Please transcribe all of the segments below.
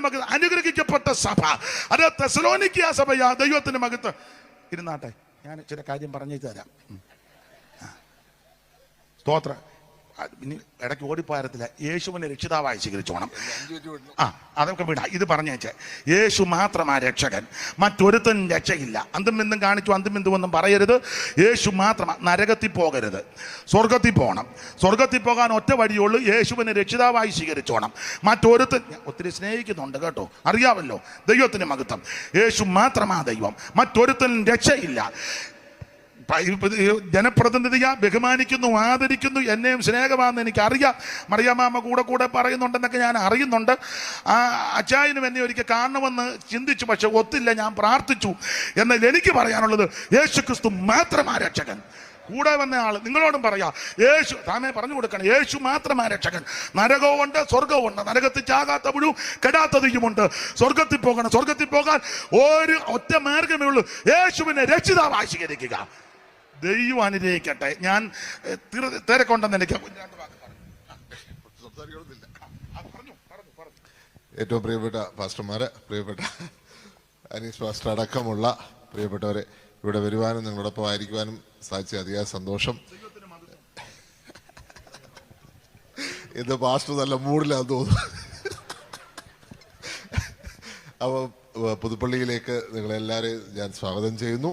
മകത്ത് അനുഗ്രഹിക്കപ്പെട്ട സഭ. അത് തെസലോനിക്കിയ സഭയാ ദൈവത്തിന്റെ മകത്ത്. ഇരുന്നാട്ടെ ഞാൻ ചില കാര്യം പറഞ്ഞു തരാം. സ്തോത്ര. ഇനി ഇടയ്ക്ക് ഓടിപ്പോയത്തില്ല യേശുവിനെ രക്ഷിതാവായി സ്വീകരിച്ചോണം. ആ അതൊക്കെ വിടാം. ഇത് പറഞ്ഞേച്ചേ. യേശു മാത്രമാ രക്ഷകൻ. മറ്റൊരുത്തും രക്ഷയില്ല. അന്തും ബിന്ദും കാണിച്ചു അന്തും ബിന്ദുവെന്നും പറയരുത്. യേശു മാത്രമാ നരകത്തിൽ പോകരുത്. സ്വർഗത്തിൽ പോകണം. സ്വർഗത്തിൽ പോകാൻ ഒറ്റ വഴിയുള്ളൂ യേശുവിനെ രക്ഷിതാവായി സ്വീകരിച്ചോണം. മറ്റൊരുത്തൻ ഞാൻ ഒത്തിരി സ്നേഹിക്കുന്നുണ്ട് കേട്ടോ. അറിയാമല്ലോ ദൈവത്തിന് മഹത്വം. യേശു മാത്രമാ ദൈവം. മറ്റൊരുത്തും രക്ഷയില്ല. ജനപ്രതിനിധിയാ ബഹുമാനിക്കുന്നു ആദരിക്കുന്നു എന്നെയും സ്നേഹമാണെന്ന് എനിക്ക് അറിയാം മറിയാമാമ കൂടെ കൂടെ പറയുന്നുണ്ടെന്നൊക്കെ ഞാൻ അറിയുന്നുണ്ട്. ആ അച്ചായനും എന്നെ ഒരിക്കൽ കാണണമെന്ന് ചിന്തിച്ചു പക്ഷെ ഒത്തില്ല ഞാൻ പ്രാർത്ഥിച്ചു. എന്നാൽ എനിക്ക് പറയാനുള്ളത് യേശു ക്രിസ്തു മാത്രമാ രക്ഷകൻ കൂടെ വന്ന ആൾ നിങ്ങളോടും പറയാ യേശു താമേ പറഞ്ഞു കൊടുക്കണം യേശു മാത്രമാ രക്ഷകൻ നരകവുമുണ്ട് സ്വർഗവുമുണ്ട്. നരകത്തിൽ ചാകാത്ത പുഴു കെടാത്തതിയുമുണ്ട് സ്വർഗത്തിൽ പോകണം സ്വർഗത്തിൽ പോകാൻ ഒരു ഒറ്റ മാർഗമേ ഉള്ളൂ. യേശുവിനെ രക്ഷിതാവായി സ്വീകരിക്കുക. ദൈവം അനുഗ്രഹിക്കട്ടെ. ഞാൻ തിരക്കൊണ്ടെന്ന് എനിക്ക്. ഏറ്റവും പ്രിയപ്പെട്ട പാസ്റ്റർമാരെ പ്രിയപ്പെട്ട അനീസ് പാസ്റ്റർ അടക്കമുള്ള പ്രിയപ്പെട്ടവരെ ഇവിടെ വരുവാനും നിങ്ങളോടൊപ്പം ആയിരിക്കുവാനും സാധിച്ച അതിയായ സന്തോഷം. ഇത് പാസ്റ്റർ നല്ല മൂടിലാന്ന് തോന്നുന്നു. അപ്പോൾ പുതുപ്പള്ളിയിലേക്ക് നിങ്ങളെല്ലാവരെയും ഞാൻ സ്വാഗതം ചെയ്യുന്നു.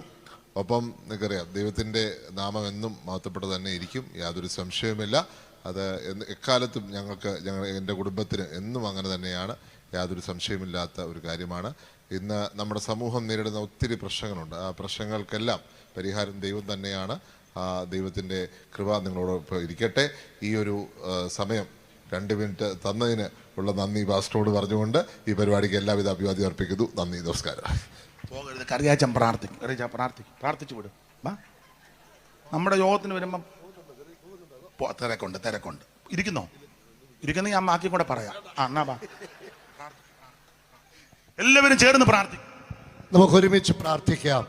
ഒപ്പം നിങ്ങൾക്കറിയാം ദൈവത്തിന്റെ നാമം എന്നും മഹത്വപ്പെട്ട് തന്നെ ഇരിക്കും യാതൊരു സംശയവുമില്ല. അത് എക്കാലത്തും ഞങ്ങൾക്ക് ഞങ്ങൾ എന്റെ കുടുംബത്തിന് എന്നും അങ്ങനെ തന്നെയാണ് യാതൊരു സംശയമില്ലാത്ത ഒരു കാര്യമാണ്. ഇന്ന് നമ്മുടെ സമൂഹം നേരിടുന്ന ഒത്തിരി പ്രശ്നങ്ങളുണ്ട്. ആ പ്രശ്നങ്ങൾക്കെല്ലാം പരിഹാരം ദൈവം തന്നെയാണ്. ദൈവത്തിന്റെ കൃപ നിങ്ങളോട് ഇരിക്കട്ടെ. ഈ ഒരു സമയം രണ്ട് മിനിറ്റ് തന്നതിന് ഉള്ള നന്ദി പാസ്റ്ററോട് പറഞ്ഞുകൊണ്ട് ഈ പരിപാടിക്ക് എല്ലാവിധ അഭിവാദ്യം അർപ്പിക്കുന്നു. നന്ദി നമസ്കാരം. പോകരുത് കറിയാച്ചൻ പ്രാർത്ഥിക്കും. കറിയാച്ച പ്രാർത്ഥിക്കും. പ്രാർത്ഥിച്ചു വിടും. വാ. നമ്മുടെ യോഗത്തിന് വരുമ്പം തിരക്കുണ്ട് തിരക്കുണ്ട്. ഇരിക്കുന്നോ? ഇരിക്കുന്ന ഞാൻ ബാക്കി കൂടെ പറയാം. ആ എന്നാ വാ. എല്ലാവരും ചേർന്ന് പ്രാർത്ഥിക്കും. നമുക്ക് ഒരുമിച്ച് പ്രാർത്ഥിക്കാം.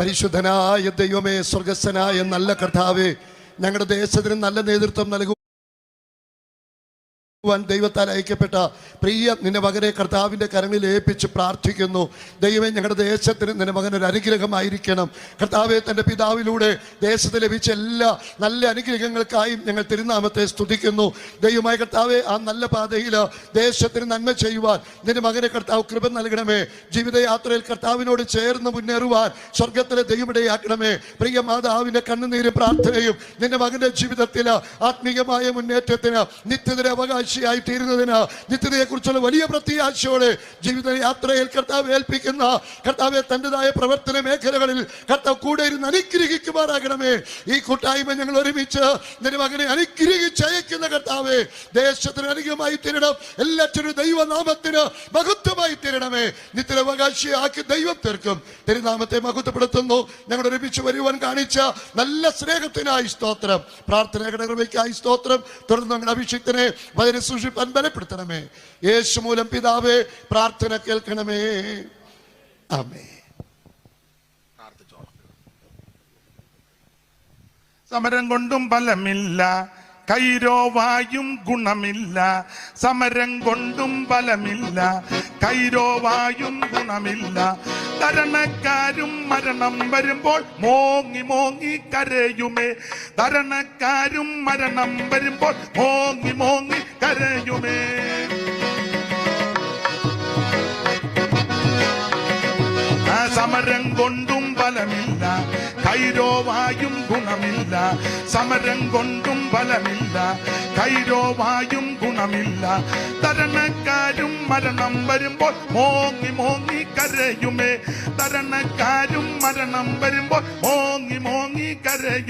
പരിശുദ്ധനായ ദൈവമേ സ്വർഗസ്സനായ നല്ല കർത്താവേ ഞങ്ങളുടെ ദേശത്തിന് നല്ല നേതൃത്വം നൽകുവാൻ ദൈവത്താൽ അയക്കപ്പെട്ട പ്രിയ നിന്റെ മകനെ കർത്താവിന്റെ കരങ്ങളിൽ ഏൽപ്പിച്ച് പ്രാർത്ഥിക്കുന്നു. ദൈവമേ ഞങ്ങളുടെ ദേശത്തിന് നിന്റെ മകൻ ഒരു അനുഗ്രഹമായിരിക്കണം. കർത്താവെ തന്റെ പിതാവിലൂടെ ദേശത്ത് ലഭിച്ച എല്ലാ നല്ല അനുഗ്രഹങ്ങൾക്കായും ഞങ്ങൾ തിരുനാമത്തെ സ്തുതിക്കുന്നു. ദൈവമായ കർത്താവെ ആ നല്ല പാതയിൽ ദേശത്തിന് നന്മ ചെയ്യുവാൻ നിന്റെ മകനെ കർത്താവ് കൃപ നൽകണമേ. ജീവിതയാത്രയിൽ കർത്താവിനോട് ചേർന്ന് മുന്നേറുവാൻ സ്വർഗത്തിലെ ദൈവമിടയാക്കണമേ പ്രിയ മാതാവിന്റെ കണ്ണുനീര് പ്രാർത്ഥനയും നിന്റെ മകന്റെ ജീവിതത്തിൽ ആത്മീയമായ മുന്നേറ്റത്തിന് നിത്യതയുടെ അവകാശിയായി തീരുന്നതിന് നിത്യതയെക്കുറിച്ചുള്ള വലിയ പ്രത്യാശയോടെ ജീവിത യാത്രയിൽ കർത്താവ് ഏൽപ്പിക്കുന്ന കർത്താവെ തന്റെതായ പ്രവർത്തന മേഖലകളിൽ അനുഗ്രഹിക്കുമാറാകണമേ ഈ കൂട്ടായ്മ ഞങ്ങൾ ഒരുമിച്ച് നിന്റെ മകനെ അനുഗ്രഹിച്ചയക്കുന്ന കർത്താവേ ദേശത്തിന് അനുഗ്രഹമായി തീരണം. എല്ലാറ്റിനും ദൈവനാമത്തിന് മഹത്വമായി തീരണമേ. നിത്യവകാശിയാക്കി ദൈവം തീർക്കും. തിരുനാമത്തെ മഹത്വപ്പെടുത്തുന്നു. ഞങ്ങൾ ഒരുമിച്ച് വരുവാൻ കാണിച്ച നല്ല സ്നേഹത്തിനായി സ്തോത്രം. പ്രാർത്ഥന കൃപയ്ക്കായി സ്തോത്രം. തുടർന്ന് ഞങ്ങളുടെ അഭിഷേകത്തിനെ വചന സൂക്ഷിപ്പാൻ ബലപ്പെടുത്തണമേ. യേശു മൂലം പിതാവേ പ്രാർത്ഥന കേൾക്കണമേ. ആമേ സമരം കൊണ്ടും ഫലമില്ല. കൈരോവായും ഗുണമില്ല. സമരം കൊണ്ടും ഫലമില്ല. കൈരോവായും ഗുണമില്ല. ധരണക്കാരും മരണം വരുമ്പോൾ മോങ്ങി മോങ്ങി കരയുമേ. ധരണക്കാരും മരണം വരുമ്പോൾ മോങ്ങി മോങ്ങി കരയുമേ. സമരം കൊണ്ടും ഫലമില്ല. കൈരോവായും ഗുണമില്ല. സമരം കൊണ്ടും ഫലമില്ല. കൈരോവായും ഗുണമില്ല. തരണക്കാരും മരണം വരുമ്പോൾ മോങ്ങി മോങ്ങി കരയുമേ. തരണക്കാരും മരണം വരുമ്പോൾ മോങ്ങി മോങ്ങി കരയും